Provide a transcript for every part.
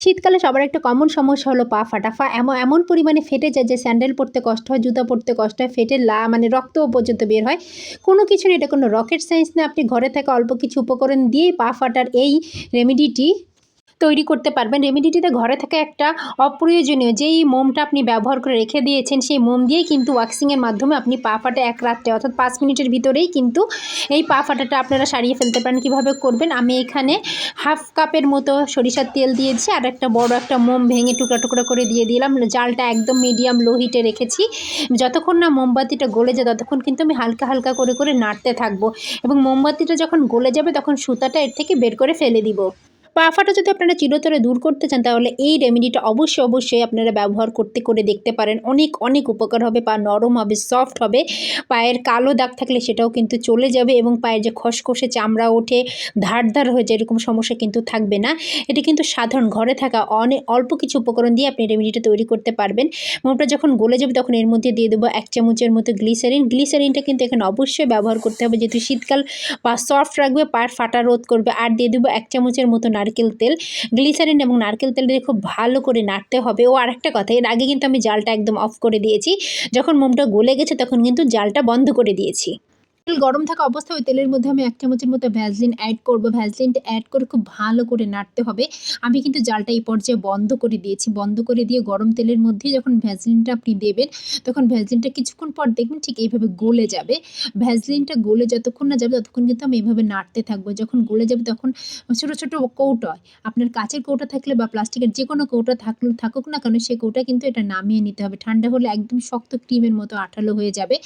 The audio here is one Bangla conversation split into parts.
শীতকালে সবার একটা কমন সমস্যা হলো পা ফাটা। ফা এমন এমন পরিমাণে ফেটে যায় যে স্যান্ডেল পরতে কষ্ট হয়, জুতা পরতে কষ্ট হয়, ফেটে লা মানে রক্ত পর্যন্ত বের হয়। কোনো কিছু এটা কোনো রকেট সায়েন্স না, আপনি ঘরে থাকা অল্প কিছু উপকরণ দিয়েই পা ফাটার এই রেমেডিটি তৈরি করতে পারবেন। রেমেডিটিতে ঘরে থাকা একটা অপ্রয়োজনীয় যেই মোমটা আপনি ব্যবহার করে রেখে দিয়েছেন, সেই মোম দিয়েই কিন্তু ওয়াক্সিংয়ের মাধ্যমে আপনি পা ফাটা এক রাত্রে, অর্থাৎ পাঁচ মিনিটের ভিতরেই কিন্তু এই পা ফাটাটা আপনারা সারিয়ে ফেলতে পারেন। কীভাবে করবেন? আমি এখানে হাফ কাপের মতো সরিষার তেল দিয়েছি, আর একটা বড় একটা মোম ভেঙে টুকরা টুকরা করে দিয়ে দিলাম। জালটা একদম মিডিয়াম লো হিটে রেখেছি। যতক্ষণ না মোমবাতিটা গলে যায়, ততক্ষণ কিন্তু আমি হালকা হালকা করে করে নাড়তে থাকব। এবং মোমবাতিটা যখন গলে যাবে, তখন সুতাটা এর থেকে বের করে ফেলে দিব। পা ফাটা যদি আপনারা চিরতরে দূর করতে চান, তাহলে এই রেমেডিটা অবশ্যই অবশ্যই আপনারা ব্যবহার করতে করে দেখতে পারেন। অনেক অনেক উপকার হবে। পা নরম হবে সফট হবে। পায়ের কালো দাগ থাকলে সেটাও কিন্তু চলে যাবে এবং পায়ের যে খসখসে চামড়া ওঠে ধার ধার হয়ে যায়, এরকম সমস্যা কিন্তু থাকবে না। এটি কিন্তু সাধারণ ঘরে থাকা অনেক অল্প কিছু উপকরণ দিয়ে আপনি রেমেডিটা তৈরি করতে পারবেন। মোমটা যখন গলে যাবে, তখন এর মধ্যে দিয়ে দেবো এক চামচের মতো গ্লিসারিন। গ্লিসারিনটা কিন্তু এখানে অবশ্যই ব্যবহার করতে হবে। যেহেতু শীতকাল, পা সফট রাখবে, পায়ের ফাটা রোধ করবে। আর দিয়ে দেবো এক চামচের মতো নারকেল তেল, গ্লিসারিন এবং নারকেল তেল দিয়ে খুব ভালো করে নাড়তে হবে। ও আরেকটা কথা, এর আগে কিন্তু আমি জালটা একদম অফ করে দিয়েছি। যখন মোমটা গলে গেছে তখন কিন্তু জালটা বন্ধ করে দিয়েছি। তেল গরম থাকা অবস্থায় ওই তেলের মধ্যে আমি এক চামচের মতো ভ্যাসলিন অ্যাড করব। ভ্যাসলিনটা অ্যাড করে খুব ভালো করে নাড়তে হবে। আমি কিন্তু জালটা এই পর্যায়ে বন্ধ করে দিয়েছি। বন্ধ করে দিয়ে গরম তেলের মধ্যেই যখন ভ্যাসলিনটা আপনি দেবেন, তখন ভ্যাসলিনটা কিছুক্ষণ পর দেখবেন ঠিক এইভাবে গলে যাবে। ভ্যাসলিনটা গলে যতক্ষণ না যাবে, ততক্ষণ কিন্তু আমি এইভাবে নাড়তে থাকব। যখন গলে যাবে, তখন ছোটো ছোটো কৌটোয় আপনার কাচের কৌটা থাকলে বা প্লাস্টিকের যে কোনো কৌটা থাকলে, থাকুক না কেন সেই কৌটা কিন্তু এটা নামিয়ে নিতে হবে। ঠান্ডা হলে একদম শক্ত ক্রিমের মতো আঠালো হয়ে যাবে।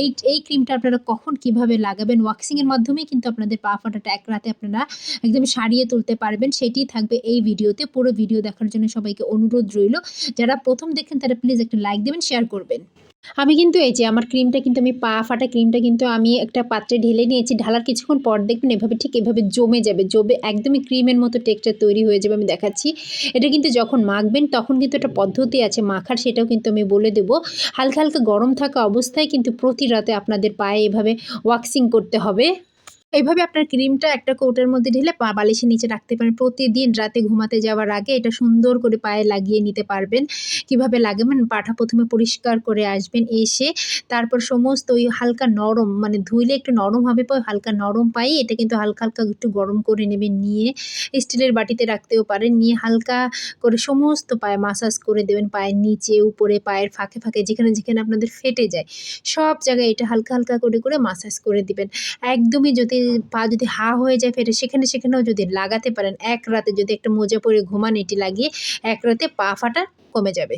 এই এই ক্রিমটা আপনারা কখন কীভাবে লাগাবেন ওয়াক্সিং এর মাধ্যমে কিন্তু আপনাদের পা ফাটাটা এক রাতে আপনারা একদম সারিয়ে তুলতে পারবেন। সেটি থাকবে এই ভিডিওতে। পুরো ভিডিও দেখার জন্য সবাইকে অনুরোধ রইল। যারা প্রথম দেখেন তারা প্লিজ একটা লাইক দেবেন শেয়ার করবেন। আমি কিন্তু এই যে আমার ক্রিমটা কিন্তু আমি পা ফাটা ক্রিমটা কিন্তু আমি একটা পাত্রে ঢেলে নিয়েছি। ঢালার কিছুক্ষণ পর দেখবেন এভাবে ঠিক এভাবে জমে যাবে, জমে একদমই ক্রিমের মতো টেক্সচার তৈরি হয়ে যাবে আমি দেখাচ্ছি। এটা কিন্তু যখন মাখবেন তখন কিন্তু একটা পদ্ধতি আছে মাখার, সেটাও কিন্তু আমি বলে দেব। হালকা হালকা গরম থাকা অবস্থায় কিন্তু প্রতি রাতে আপনাদের পায়ে এভাবে ওয়াক্সিং করতে হবে। এইভাবে আপনার ক্রিমটা একটা কৌটার মধ্যে ঢেলে বালিশের নিচে রাখতে পারেন। প্রতিদিন রাতে ঘুমাতে যাওয়ার আগে এটা সুন্দর করে পায়ে লাগিয়ে নিতে পারবেন। কীভাবে লাগাবেন? পাঠা প্রথমে পরিষ্কার করে আসবেন, এসে তারপর সমস্ত ওই হালকা নরম মানে ধুইলে একটু নরম হবে পর হালকা নরম পাই এটা কিন্তু হালকা হালকা একটু গরম করে নেবেন, নিয়ে স্টিলের বাটিতে রাখতেও পারেন। নিয়ে হালকা করে সমস্ত পায়ে মাসাজ করে দেবেন, পায়ের নিচে, উপরে, পায়ের ফাঁকে ফাঁকে, যেখানে যেখানে আপনাদের ফেটে যায়। সব জায়গায় এটা হালকা হালকা করে করে মাসাজ করে দিবেন। একদমই যদি পা যদি হা হয়ে যায় ফেরে, সেখানে সেখানেও যদি লাগাতে পারেন, এক রাতে যদি একটা মোজা পরে ঘুমান, এটি লাগিয়ে এক রাতে পা ফাটা কমে যাবে।